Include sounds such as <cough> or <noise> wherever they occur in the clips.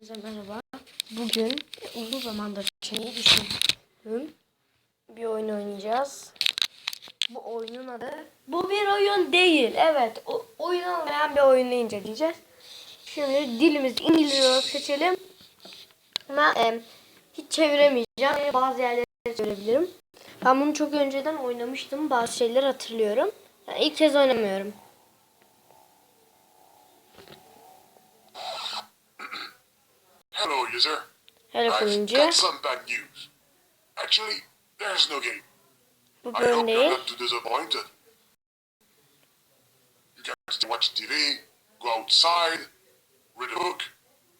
Herkese merhaba. Bugün uzun zamandır şeyi düşündüm. Bir oyun oynayacağız. Bu oyunun adı bu bir oyun değil. Evet, o, oyun olmayan bir oyunu inceleyeceğiz. Şimdi dilimiz İngilizce olarak seçelim. Ama em, hiç çeviremeyeceğim. Bazı yerleri çevirebilirim. Ben bunu çok önceden oynamıştım. Bazı şeyleri hatırlıyorum. Yani ilk kez oynamıyorum. User. Hele I've got some bad news. Actually, there's no game. Bu I hope you're not too disappointed. You can watch TV, go outside, read a book,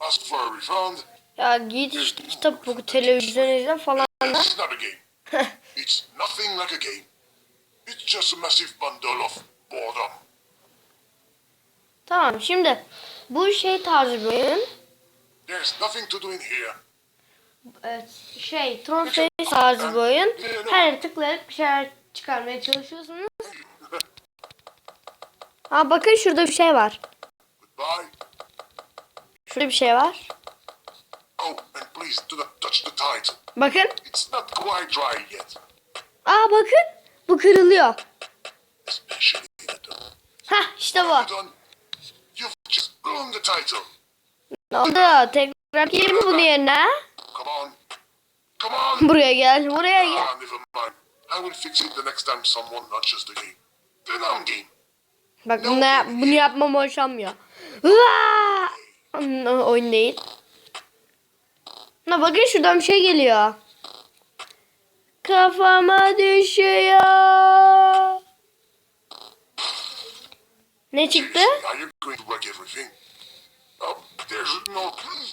ask for a refund. Ya git işte kitap oku, televizyon izle falan. This is not a game. <laughs> it's nothing like a game. It's just a massive bundle of boredom. Tamam şimdi bu şey tarzı bir oyun. There's nothing to do in here. Evet, şey Tron tarzı bir oyun. Her yere tıklayarak bir şeyler çıkarmaya çalışıyorsunuz. <laughs> Ha bakın şurada bir şey var. Goodbye. Şurada bir şey var. Oh, and please do not touch the title. Bakın. It's not quite dry yet. Aa bakın. Bu kırılıyor. Especially Hah işte bu. You've just ruined the title. Ne oldu? Tekrar giyelim mi bunu yerine? Come on. Come on. Buraya gel. Buraya gel. Ah, never mind. I will fix it the next time someone notches the game. The non game. Bak bunu, yap- bunu yapmam hoşlanmıyor. Oyun değil. Ha bakın şuradan bir şey geliyor. Kafama düşüyor. Ne çıktı?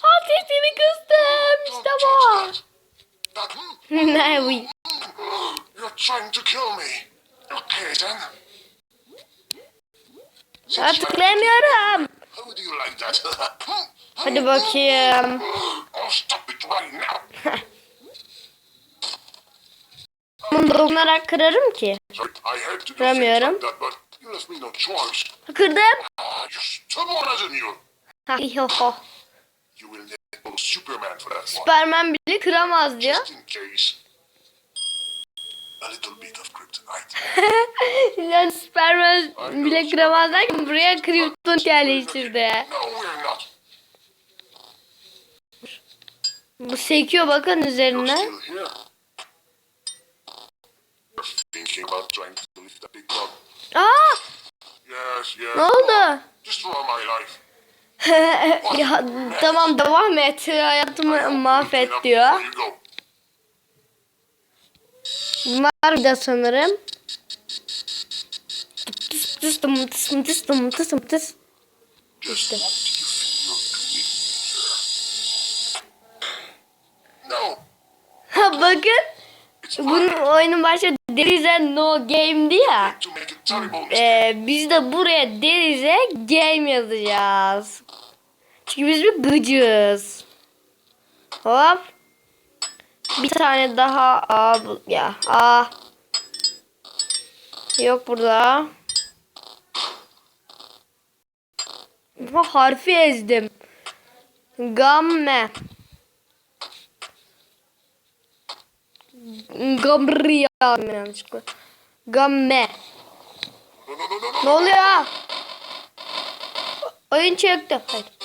Ha sesimi kıstım. İşte bu. ne bu? You're trying to kill me. Okay then. You- tıklayamıyorum. Hadi bakayım. <laughs> Bunu dokunarak kırarım ki. Kıramıyorum. Kırdım. Ha, Superman bile kıramaz diyor. Just in case. A little bit of kryptonite. <laughs> Yani Superman bile kıramaz derken buraya Krypton yerleştirdi. Bu sekiyor bakın üzerine. Aa! Ne oldu? <laughs> Ya tamam devam et. Hayatımı mahvet diyor. Var bir sanırım. Tıs tıs tım tıs tıs İşte. Ha bakın. Bunun oyunun başı Derize No Game'di ya. Ee, biz de buraya Derize Game yazacağız. Çünkü biz bir gıcız. Hop. Bir tane daha A bul- ya A. Yok burada. Ha, harfi ezdim. Gamme. Gabriel yanlışlıkla. Gamme. Ne oluyor? Oyun çöktü. Hayır.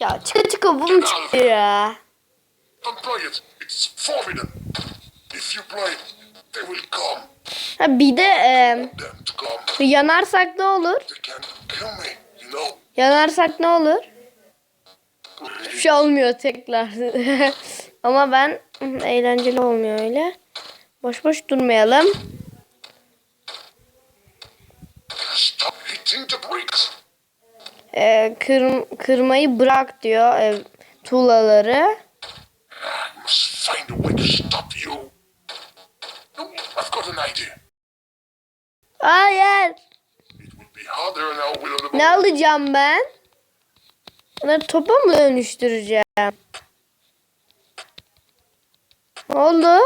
Ya çıka çıka bu mu çıktı ya? Ha, bir de e, yanarsak ne olur? Yanarsak ne olur? Hiçbir şey olmuyor tekrar. <laughs> Ama ben eğlenceli olmuyor öyle. Boş boş durmayalım. Stop hitting the bricks. E, kır, kırmayı bırak diyor e, tuğlaları. Hayır. Ne alacağım ben? Bunları topa mı dönüştüreceğim? Ne oldu?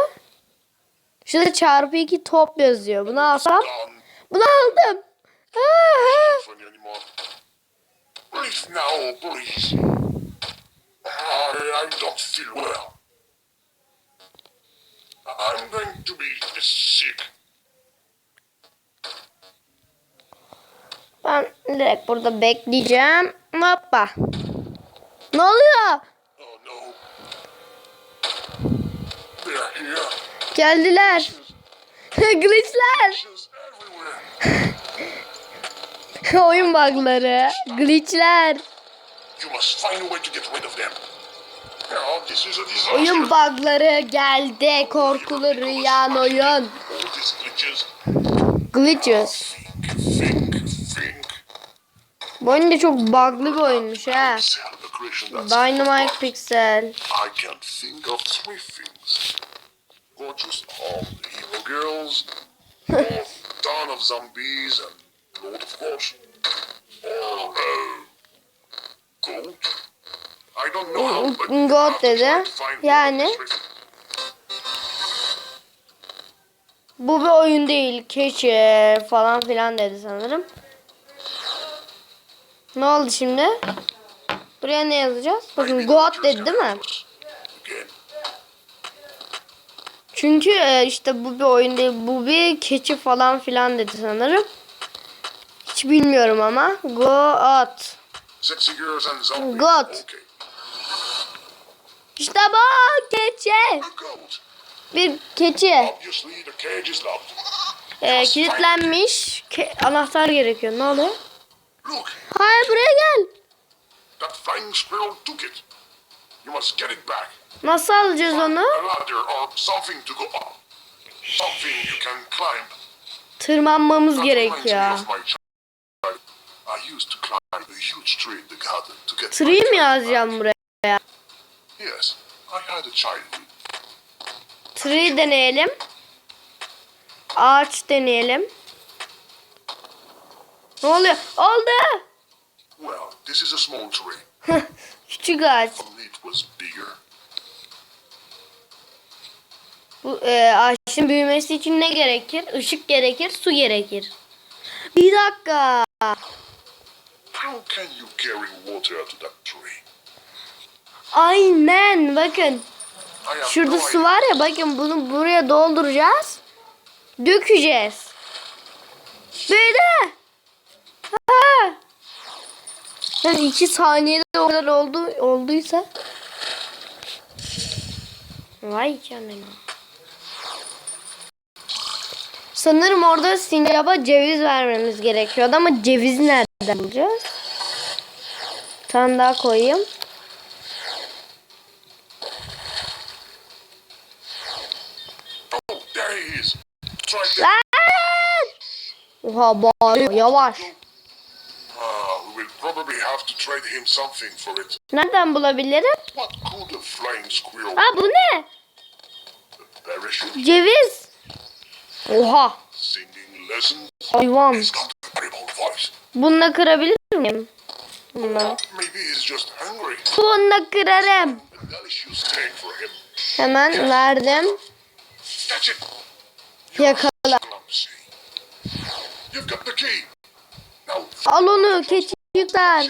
Şurada çarpı iki top yazıyor. Bunu alsam? Bunu aldım. Aha. Funny anymore. Please now, please. feel well. I'm going to be sick. Ben direkt burada bekleyeceğim. Hoppa. Ne oluyor? Oh no. They're here. Geldiler. <laughs> Glitchler. <laughs> <laughs> Oyun bugları. Glitchler. Oyun bugları geldi. Korkulu rüyan oyun. Glitches. Bu oyun da çok buglı bir oyunmuş ha. Dynamite Pixel. I can think of three things. Gorgeous all the evil girls, <laughs> Dawn of Zombies, and Of Course. Or, uh, Goat? I don't know but to dedi. Yani? Bu bir oyun değil. Keçi falan filan dedi sanırım. Ne oldu şimdi? Buraya ne yazacağız? Bakın God dedi değil mi? Çünkü e, işte bu bir oyun değil. Bu bir keçi falan filan dedi sanırım. Hiç bilmiyorum ama. God. Okay. İşte bu keçi. Bir keçi. Obviously, the cage is locked. E, kilitlenmiş. Ke- anahtar gerekiyor. Ne oluyor? Hayır buraya gel. Nasıl alacağız onu? Tırmanmamız gerekiyor. Used to climb a huge tree in the garden to get Tree mi yazacağım buraya? Yes, I had a childhood. Tree deneyelim. Ağaç deneyelim. Ne oluyor? Oldu. Well, this is a small tree. <laughs> Küçük ağaç. İt was bigger. Bu e, ağaçın büyümesi için ne gerekir? Işık gerekir, su gerekir. Bir dakika. How can you carry water to that tree? Aynen bakın. Şurada su var ya bakın bunu buraya dolduracağız. Dökeceğiz. Böyle. Ha. Yani iki saniyede o kadar oldu, olduysa. Vay canına. Sanırım orada sincaba ceviz vermemiz gerekiyordu ama cevizi nereden bulacağız? Tane daha koyayım. Lan! Oha bağırıyor yavaş. Nereden bulabilirim? Aa bu ne? Ceviz. Oha hayvan. He's got a terrible voice. Bununla kırabilir miyim? Bununla. Bununla kırarım. Hemen verdim. Yakala. Al onu world.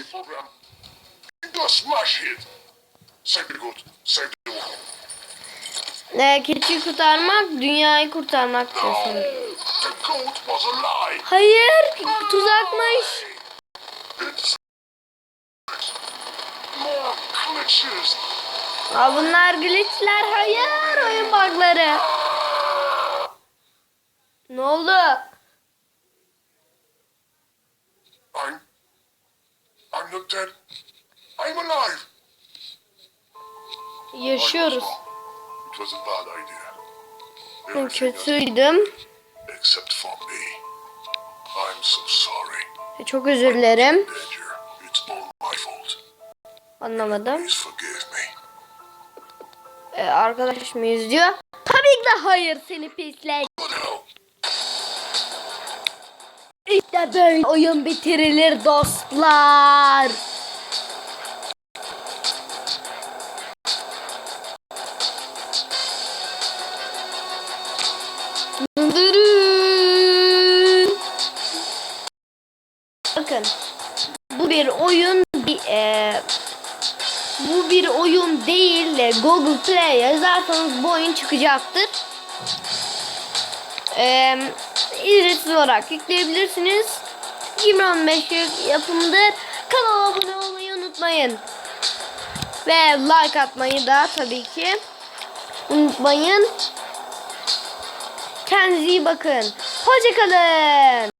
Ee, keçi kurtarmak, dünyayı kurtarmak diyorsun. Hayır, tuzakmış. Aa, bunlar glitchler. Hayır, oyun bugları. Ne oldu? I'm. I'm not dead. I'm alive. Yaşıyoruz. Ben kötüydüm. Except for me. I'm so sorry. Çok özür dilerim. Anlamadım. Ee, arkadaş mıyız diyor. Tabii ki de hayır seni pislik. İşte böyle oyun bitirilir dostlar. Dırırın. Bir oyun e, bu bir oyun değil de Google Play yazarsanız bu oyun çıkacaktır. Ücretsiz olarak yükleyebilirsiniz. 2015 yapımdır. Kanala abone olmayı unutmayın. Ve like atmayı da tabii ki unutmayın. Kendinize iyi bakın. Hoşçakalın.